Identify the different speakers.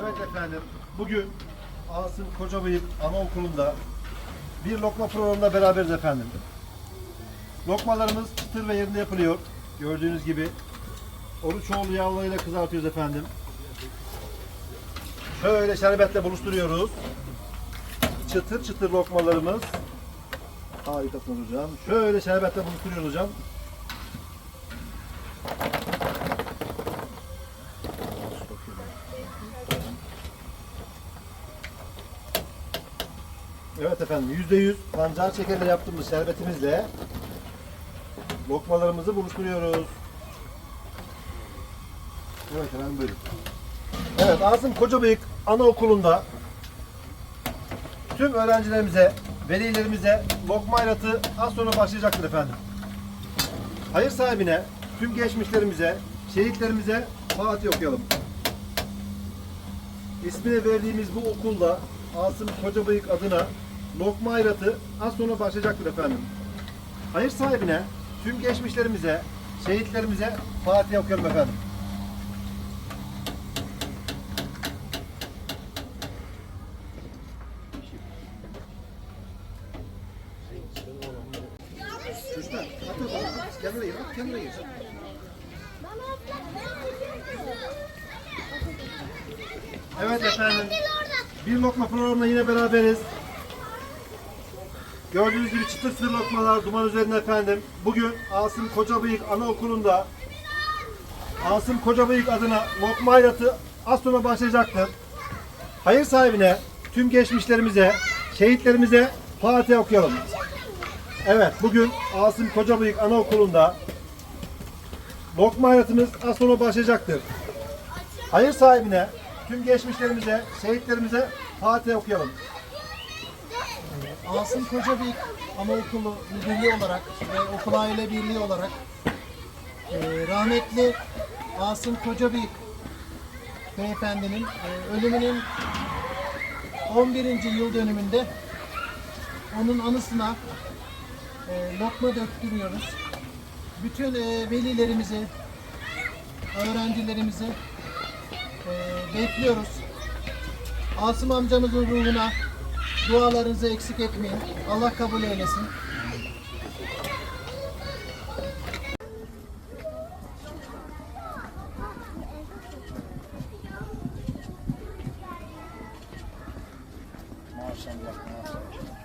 Speaker 1: Evet efendim, bugün Asım Kocabıyık Anaokulu'nda bir lokma programında beraberiz efendim. Lokmalarımız çıtır ve yerinde yapılıyor. Gördüğünüz gibi. Oruçoğlu yağlarıyla kızartıyoruz efendim. Şöyle şerbetle buluşturuyoruz. Çıtır çıtır lokmalarımız. Harikasın hocam. Şöyle şerbetle buluşturuyoruz hocam. Evet efendim yüzde yüz pancar şekerle yaptığımız şerbetimizle lokmalarımızı buluşturuyoruz. Evet efendim buyurun. Evet Asım Kocabıyık Anaokulu'nda tüm öğrencilerimize, velilerimize lokma hayratı az sonra başlayacaktır efendim. Hayır sahibine, tüm geçmişlerimize, şehitlerimize Fatih okuyalım. İsmini verdiğimiz bu okulda Asım Kocabıyık adına lokma hayratı az sonra başlayacaktır efendim. Hayır sahibine, tüm geçmişlerimize, şehitlerimize Fatiha okuyorum efendim. Kendine gir, kendine. Evet efendim. Bir lokma programında yine beraberiz. Gördüğünüz gibi çıtır çıtır lokmalar duman üzerinde efendim. Bugün Asım Kocabıyık Anaokulu'nda Asım Kocabıyık adına lokma hayratı az sonra başlayacaktır. Hayır sahibine, tüm geçmişlerimize, şehitlerimize Fatiha okuyalım. Evet, bugün Asım Kocabıyık Anaokulu'nda lokma hayratımız az sonra başlayacaktır. Hayır sahibine, tüm geçmişlerimize, şehitlerimize Fatiha okuyalım.
Speaker 2: Asım Kocabıyık Anaokulu Müdürlüğü olarak ve Okul Aile Birliği olarak e, rahmetli Asım Kocabıyık beyefendinin e, ölümünün 11. yıl dönümünde onun anısına e, lokma döktürüyoruz. Bütün e, velilerimizi, öğrencilerimizi e, bekliyoruz. Asım amcamızın ruhuna dualarınızı eksik etmeyin. Allah kabul eylesin.
Speaker 1: Maşallah, maşallah.